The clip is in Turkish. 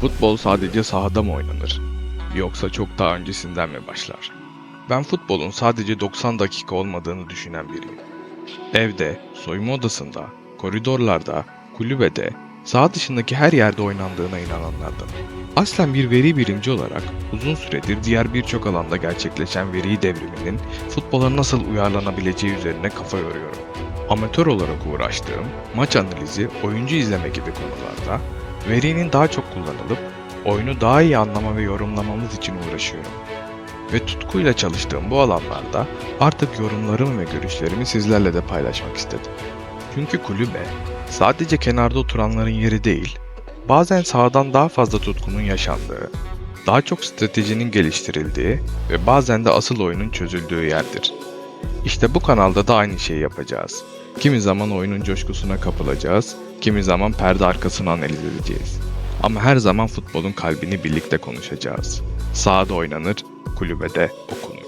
Futbol sadece sahada mı oynanır? Yoksa çok daha öncesinden mi başlar? Ben futbolun sadece 90 dakika olmadığını düşünen biriyim. Evde, soyunma odasında, koridorlarda, kulübede, saha dışındaki her yerde oynandığına inananlardanım. Aslen bir veri bilimci olarak uzun süredir diğer birçok alanda gerçekleşen veri devriminin futbola nasıl uyarlanabileceği üzerine kafa yoruyorum. Amatör olarak uğraştığım maç analizi, oyuncu izleme gibi konularda verinin daha çok kullanılıp oyunu daha iyi anlama ve yorumlamamız için uğraşıyorum. Ve tutkuyla çalıştığım bu alanlarda artık yorumlarımı ve görüşlerimi sizlerle de paylaşmak istedim. Çünkü kulübe sadece kenarda oturanların yeri değil, bazen sahadan daha fazla tutkunun yaşandığı, daha çok stratejinin geliştirildiği ve bazen de asıl oyunun çözüldüğü yerdir. İşte bu kanalda da aynı şeyi yapacağız. Kimi zaman oyunun coşkusuna kapılacağız, kimi zaman perde arkasını analiz edeceğiz. Ama her zaman futbolun kalbini birlikte konuşacağız. Sahada oynanır, kulübede okunur.